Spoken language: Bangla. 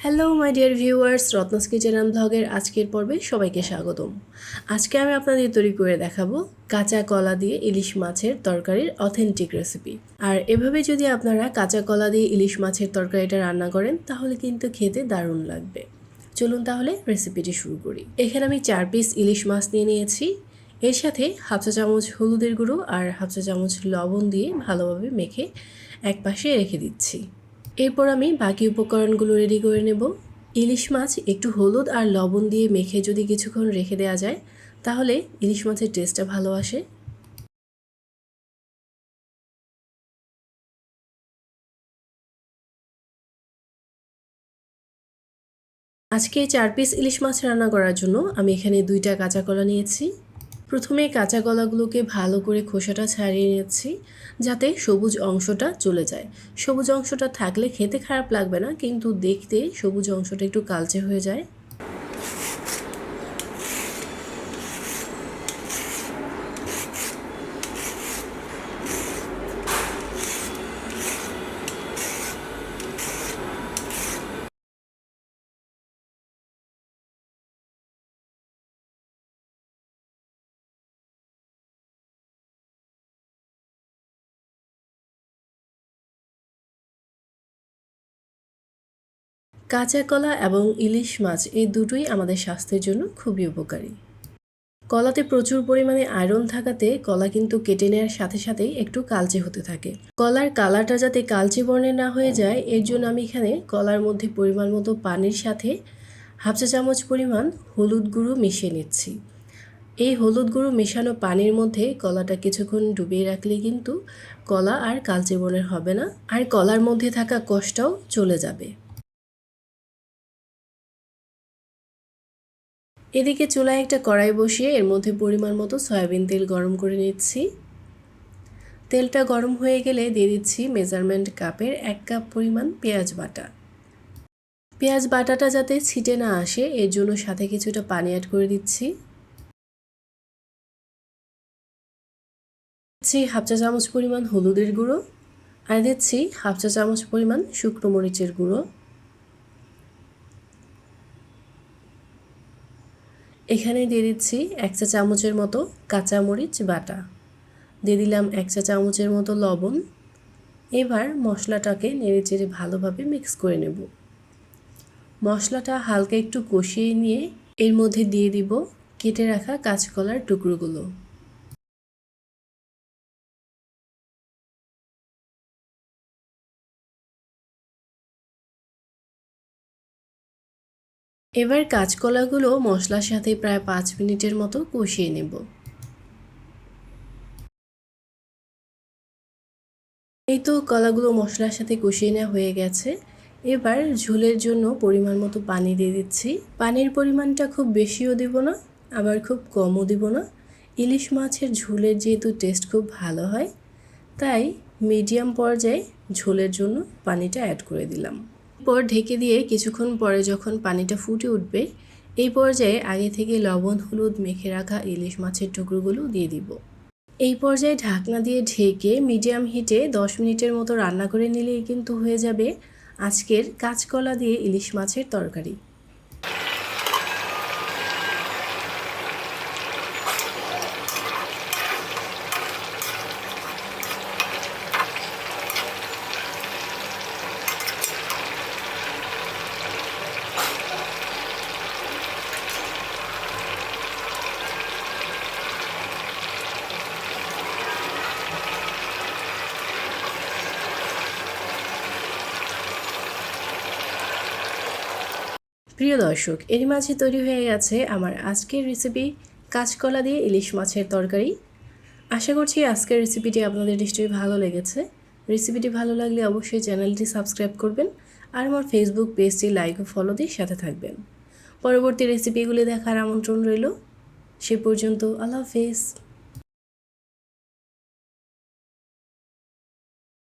Hello my dear viewers Ratna's kitchen ব্লগের আজকের পর্বে সবাইকে স্বাগতম। আজকে আমি আপনাদের তৈরি করে দেখাবো কাঁচা কলা দিয়ে ইলিশ মাছের তরকারির অথেন্টিক রেসিপি আর এভাবে যদি আপনারা কাঁচা কলা দিয়ে ইলিশ মাছের তরকারিটা রান্না করেন, তাহলে কিন্তু খেতে দারুণ লাগবে। চলুন তাহলে রেসিপিটি শুরু করি। এখানে আমি চার পিস ইলিশ মাছ নিয়ে নিয়েছি। এর সাথে হাফ চা চামচ হলুদের গুঁড়ো আর হাফ চা চামচ লবণ দিয়ে ভালোভাবে মেখে এক পাশে রেখে দিচ্ছি। এরপর আমি বাকি উপকরণগুলো রেডি করে নেব। ইলিশ মাছ একটু হলুদ আর লবণ দিয়ে মেখে যদি কিছুক্ষণ রেখে দেওয়া যায়, তাহলে ইলিশ মাছের টেস্টটা ভালো আসে। আজকে চার পিস ইলিশ মাছ রান্না করার জন্য আমি এখানে দুইটা কাঁচা কলা নিয়েছি। প্রথমে কাঁচা কলাগুলোকে ভালো করে খোসাটা ছাড়িয়ে নিচ্ছি, যাতে সবুজ অংশটা চলে যায়। সবুজ অংশটা থাকলে খেতে খারাপ লাগবে না, কিন্তু দেখতে সবুজ অংশটা একটু কালচে হয়ে যায়। কাঁচা কলা এবং ইলিশ মাছ এই দুটোই আমাদের স্বাস্থ্যের জন্য খুবই উপকারী। কলাতে প্রচুর পরিমাণে আয়রন থাকাতে কলা কিন্তু কেটে নেওয়ার সাথে সাথেই একটু কালচে হতে থাকে। কলার কালারটা যাতে কালচে বর্ণের না হয়ে যায়, এর জন্য আমি এখানে কলার মধ্যে পরিমাণ মতো পানির সাথে হাফ চা চামচ পরিমাণ হলুদ গুঁড়ো মিশিয়ে নিচ্ছি। এই হলুদ গুঁড়ো মেশানো পানির মধ্যে কলাটা কিছুক্ষণ ডুবিয়ে রাখলে কিন্তু কলা আর কালচে বর্ণের হবে না, আর কলার মধ্যে থাকা কষ্টটাও চলে যাবে। এদিকে চুলায় একটা কড়াই বসিয়ে এর মধ্যে পরিমাণ মতো সয়াবিন তেল গরম করে নিচ্ছি। তেলটা গরম হয়ে গেলে দিয়ে দিচ্ছি মেজারমেন্ট কাপের এক কাপ পরিমাণ পেঁয়াজ বাটা। পেঁয়াজ বাটাটা যাতে ছিটে না আসে, এর জন্য সাথে কিছুটা পানি অ্যাড করে দিচ্ছি। দিচ্ছি হাফ চা চামচ পরিমাণ হলুদের গুঁড়ো আর দিচ্ছি হাফ চা চামচ পরিমাণ শুকনো মরিচের গুঁড়ো। এখানে দিয়ে দিচ্ছি এক চা চামচের মতো কাঁচামরিচ বাটা। দিয়ে দিলাম এক চা চামচের মতো লবণ। এবার মশলাটাকে নেড়ে চেড়ে ভালোভাবে মিক্স করে নেব। মশলাটা হালকা একটু কষিয়ে নিয়ে এর মধ্যে দিয়ে দিব কেটে রাখা কাঁচকলার টুকরোগুলো। এবার কাঁচকলাগুলো মশলার সাথে প্রায় পাঁচ মিনিটের মতো কষিয়ে নেব। এই তো কলাগুলো মশলার সাথে কষিয়ে নেওয়া হয়ে গেছে। এবার ঝোলের জন্য পরিমাণ মতো পানি দিয়ে দিচ্ছি। পানির পরিমাণটা খুব বেশিও দেব না, আবার খুব কমও দেব না। ইলিশ মাছের ঝোলের যেহেতু টেস্ট খুব ভালো হয়, তাই মিডিয়াম পর্যায়ে ঝোলের জন্য পানিটা অ্যাড করে দিলাম। পর ঢেকে দিয়ে কিছুক্ষণ পরে যখন পানিটা ফুটে উঠবে, এই পর্যায়ে আগে থেকে লবণ, হলুদ মেখে রাখা ইলিশ মাছের টুকরোগুলো দিয়ে দিব। এই পর্যায়ে ঢাকনা দিয়ে ঢেকে মিডিয়াম হিটে দশ মিনিটের মতো রান্না করে নিলেই কিন্তু হয়ে যাবে আজকের কাঁচকলা দিয়ে ইলিশ মাছের তরকারি। প্রিয় দর্শক, এর মাঝে তৈরি হয়ে গেছে আমার আজকের রেসিপি কাঁচকলা দিয়ে ইলিশ মাছের তরকারি। আশা করছি আজকের রেসিপিটি আপনাদের নিশ্চয়ই ভালো লেগেছে। রেসিপিটি ভালো লাগলে অবশ্যই চ্যানেলটি সাবস্ক্রাইব করবেন আর আমার ফেসবুক পেজটি লাইক ও ফলো দিয়ে সাথে থাকবেন। পরবর্তী রেসিপিগুলি দেখার আমন্ত্রণ রইল। সে পর্যন্ত আল্লাহ হাফেজ।